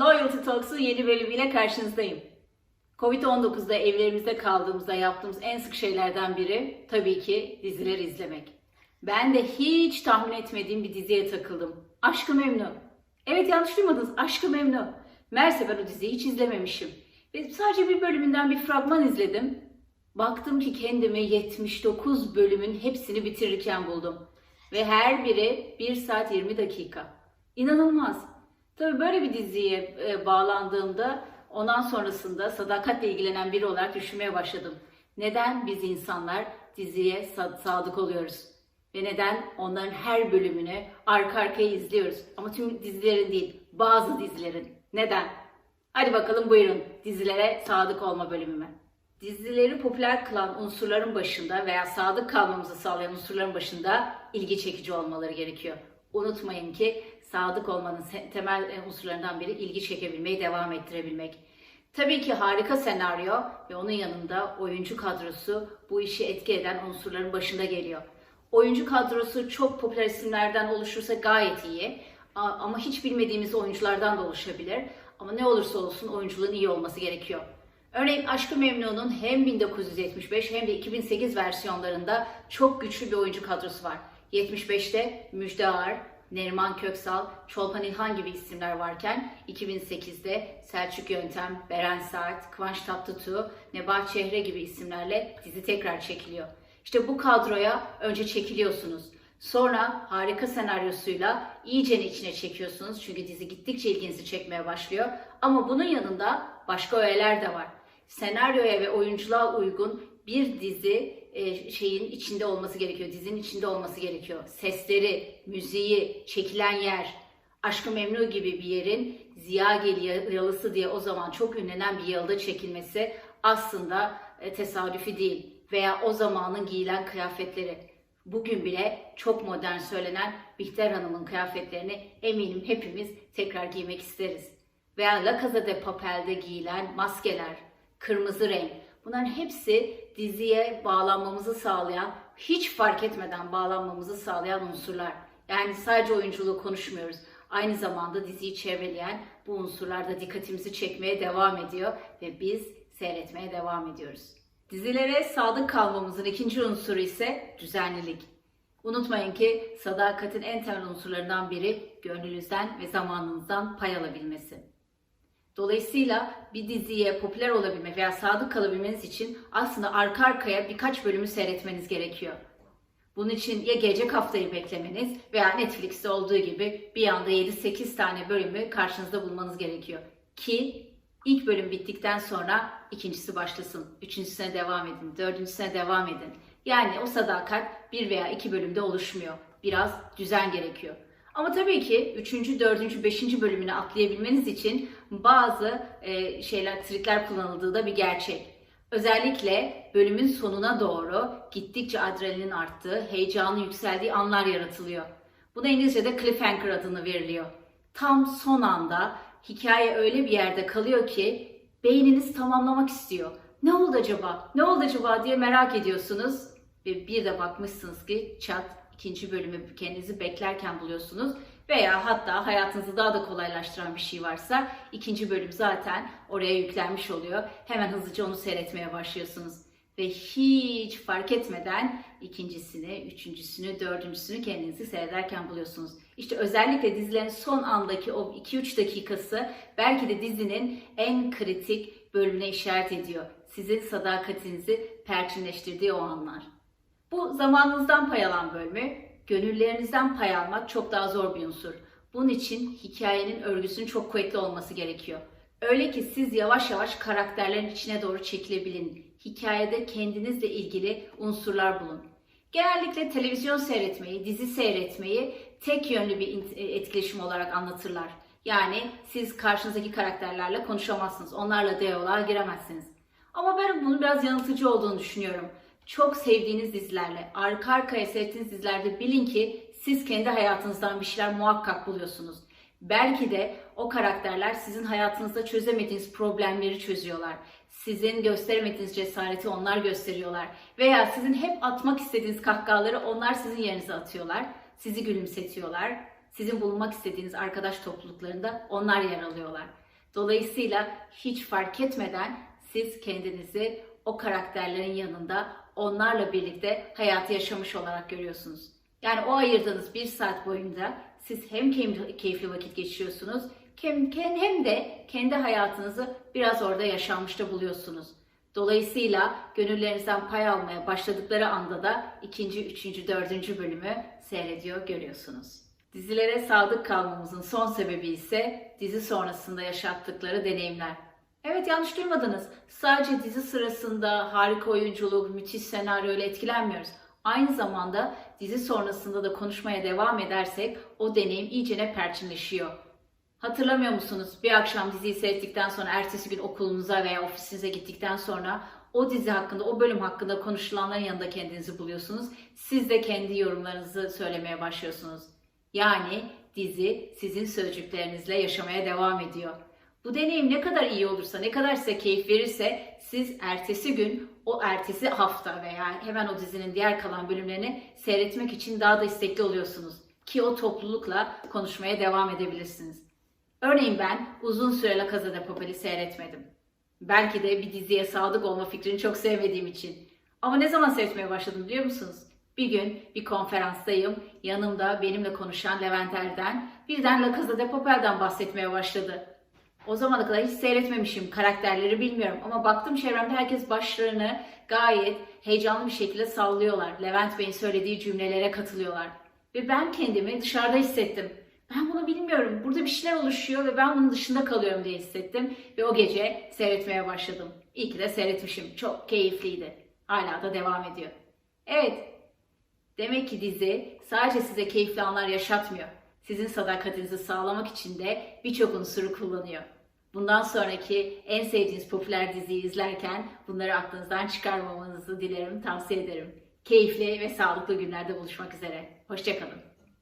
Loyalty Talks'un yeni bölümüyle karşınızdayım. Covid-19'da evlerimizde kaldığımızda yaptığımız en sık şeylerden biri tabii ki diziler izlemek. Ben de hiç tahmin etmediğim bir diziye takıldım. Aşkı Memnu. Evet yanlış duymadınız. Aşkı Memnu. Meğerse ben o diziyi hiç izlememişim. Ve sadece bir bölümünden bir fragman izledim. Baktım ki kendimi 79 bölümün hepsini bitirirken buldum. Ve her biri 1 saat 20 dakika. İnanılmaz. Tabii böyle bir diziye e, bağlandığımda ondan sonrasında sadakatle ilgilenen biri olarak düşünmeye başladım. Neden biz insanlar diziye sa- sadık oluyoruz? Ve neden onların her bölümünü arka arkaya izliyoruz? Ama tüm dizilerin değil, bazı dizilerin. Neden? Hadi bakalım buyurun dizilere sadık olma bölümüme. Dizileri popüler kılan unsurların başında veya sadık kalmamızı sağlayan unsurların başında ilgi çekici olmaları gerekiyor. Unutmayın ki sadık olmanın temel e, unsurlarından biri ilgi çekebilmeyi devam ettirebilmek. Tabii ki harika senaryo ve onun yanında oyuncu kadrosu bu işi etki eden unsurların başında geliyor. Oyuncu kadrosu çok popüler isimlerden oluşursa gayet iyi ama hiç bilmediğimiz oyunculardan da oluşabilir. Ama ne olursa olsun oyunculuğun iyi olması gerekiyor. Örneğin Aşkı Memnu'nun hem 1975 hem de 2008 versiyonlarında çok güçlü bir oyuncu kadrosu var. 75'te Müjde Ar, Neriman Köksal, Çolpan İlhan gibi isimler varken 2008'de Selçuk Yöntem, Beren Saat, Kıvanç Tatlıtuğ, Nebahat Çehre gibi isimlerle dizi tekrar çekiliyor. İşte bu kadroya önce çekiliyorsunuz. Sonra harika senaryosuyla iyice içine çekiyorsunuz. Çünkü dizi gittikçe ilginizi çekmeye başlıyor. Ama bunun yanında başka öğeler de var. Senaryoya ve oyunculuğa uygun bir dizi e, şeyin içinde olması gerekiyor. Dizinin içinde olması gerekiyor. Sesleri, müziği, çekilen yer, Aşkı Memnu gibi bir yerin Ziyagil yalısı diye o zaman çok ünlenen bir yalıda çekilmesi aslında e, tesadüfi değil. Veya o zamanın giyilen kıyafetleri. Bugün bile çok modern söylenen Bihter Hanım'ın kıyafetlerini eminim hepimiz tekrar giymek isteriz. Veya La Casa de Papel'de giyilen maskeler, kırmızı renk. Bunların hepsi diziye bağlanmamızı sağlayan, hiç fark etmeden bağlanmamızı sağlayan unsurlar. Yani sadece oyunculuğu konuşmuyoruz. Aynı zamanda diziyi çevreleyen bu unsurlar da dikkatimizi çekmeye devam ediyor ve biz seyretmeye devam ediyoruz. Dizilere sadık kalmamızın ikinci unsuru ise düzenlilik. Unutmayın ki sadakatin en temel unsurlarından biri gönlünüzden ve zamanınızdan pay alabilmesi. Dolayısıyla bir diziye popüler olabilmek veya sadık kalabilmeniz için aslında arka arkaya birkaç bölümü seyretmeniz gerekiyor. Bunun için ya gelecek haftayı beklemeniz veya Netflix'te olduğu gibi bir anda 7-8 tane bölümü karşınızda bulmanız gerekiyor. Ki ilk bölüm bittikten sonra ikincisi başlasın. Üçüncüsüne devam edin, dördüncüsüne devam edin. Yani o sadakat bir veya iki bölümde oluşmuyor. Biraz düzen gerekiyor. Ama tabii ki 3. 4. 5. bölümünü atlayabilmeniz için bazı e, şeyler, trikler kullanıldığı da bir gerçek. Özellikle bölümün sonuna doğru gittikçe adrenalin arttığı, heyecanın yükseldiği anlar yaratılıyor. Buna İngilizce'de cliffhanger adını veriliyor. Tam son anda hikaye öyle bir yerde kalıyor ki beyniniz tamamlamak istiyor. Ne oldu acaba? Ne oldu acaba diye merak ediyorsunuz ve bir de bakmışsınız ki çat ikinci bölümü kendinizi beklerken buluyorsunuz veya hatta hayatınızı daha da kolaylaştıran bir şey varsa ikinci bölüm zaten oraya yüklenmiş oluyor. Hemen hızlıca onu seyretmeye başlıyorsunuz. Ve hiç fark etmeden ikincisini, üçüncüsünü, dördüncüsünü kendinizi seyrederken buluyorsunuz. İşte özellikle dizilerin son andaki o 2-3 dakikası belki de dizinin en kritik bölümüne işaret ediyor. Sizin sadakatinizi perçinleştirdiği o anlar. Bu zamanınızdan pay alan bölümü, gönüllerinizden pay almak çok daha zor bir unsur. Bunun için hikayenin örgüsünün çok kuvvetli olması gerekiyor. Öyle ki siz yavaş yavaş karakterlerin içine doğru çekilebilin. Hikayede kendinizle ilgili unsurlar bulun. Genellikle televizyon seyretmeyi, dizi seyretmeyi tek yönlü bir int- etkileşim olarak anlatırlar. Yani siz karşınızdaki karakterlerle konuşamazsınız. Onlarla diyaloğa giremezsiniz. Ama ben bunun biraz yanıltıcı olduğunu düşünüyorum. Çok sevdiğiniz dizilerle, arka arkaya seyrettiğiniz dizilerde bilin ki siz kendi hayatınızdan bir şeyler muhakkak buluyorsunuz. Belki de o karakterler sizin hayatınızda çözemediğiniz problemleri çözüyorlar. Sizin gösteremediğiniz cesareti onlar gösteriyorlar. Veya sizin hep atmak istediğiniz kahkahaları onlar sizin yerinize atıyorlar. Sizi gülümsetiyorlar. Sizin bulunmak istediğiniz arkadaş topluluklarında onlar yer alıyorlar. Dolayısıyla hiç fark etmeden siz kendinizi o karakterlerin yanında onlarla birlikte hayatı yaşamış olarak görüyorsunuz. Yani o ayırdığınız bir saat boyunca siz hem keyifli, vakit geçiriyorsunuz hem de kendi hayatınızı biraz orada yaşanmışta buluyorsunuz. Dolayısıyla gönüllerinizden pay almaya başladıkları anda da ikinci, üçüncü, dördüncü bölümü seyrediyor görüyorsunuz. Dizilere sadık kalmamızın son sebebi ise dizi sonrasında yaşattıkları deneyimler. Evet yanlış duymadınız. Sadece dizi sırasında harika oyunculuk, müthiş senaryo ile etkilenmiyoruz. Aynı zamanda dizi sonrasında da konuşmaya devam edersek o deneyim iyicene perçinleşiyor. Hatırlamıyor musunuz? Bir akşam diziyi seyrettikten sonra ertesi gün okulunuza veya ofisinize gittikten sonra o dizi hakkında, o bölüm hakkında konuşulanların yanında kendinizi buluyorsunuz. Siz de kendi yorumlarınızı söylemeye başlıyorsunuz. Yani dizi sizin sözcüklerinizle yaşamaya devam ediyor. Bu deneyim ne kadar iyi olursa, ne kadar size keyif verirse siz ertesi gün, o ertesi hafta veya hemen o dizinin diğer kalan bölümlerini seyretmek için daha da istekli oluyorsunuz. Ki o toplulukla konuşmaya devam edebilirsiniz. Örneğin ben uzun süre La Casa de Papel'i seyretmedim. Belki de bir diziye sadık olma fikrini çok sevmediğim için. Ama ne zaman seyretmeye başladım biliyor musunuz? Bir gün bir konferanstayım. Yanımda benimle konuşan Levent Erden birden La Casa de Papel'den bahsetmeye başladı. O zamana kadar hiç seyretmemişim. Karakterleri bilmiyorum ama baktım çevremde herkes başlarını gayet heyecanlı bir şekilde sallıyorlar. Levent Bey'in söylediği cümlelere katılıyorlar. Ve ben kendimi dışarıda hissettim. Ben bunu bilmiyorum. Burada bir şeyler oluşuyor ve ben bunun dışında kalıyorum diye hissettim. Ve o gece seyretmeye başladım. İyi ki de seyretmişim. Çok keyifliydi. Hala da devam ediyor. Evet. Demek ki dizi sadece size keyifli anlar yaşatmıyor. Sizin sadakatinizi sağlamak için de birçok unsuru kullanıyor. Bundan sonraki en sevdiğiniz popüler diziyi izlerken bunları aklınızdan çıkarmamanızı dilerim, tavsiye ederim. Keyifli ve sağlıklı günlerde buluşmak üzere. Hoşçakalın.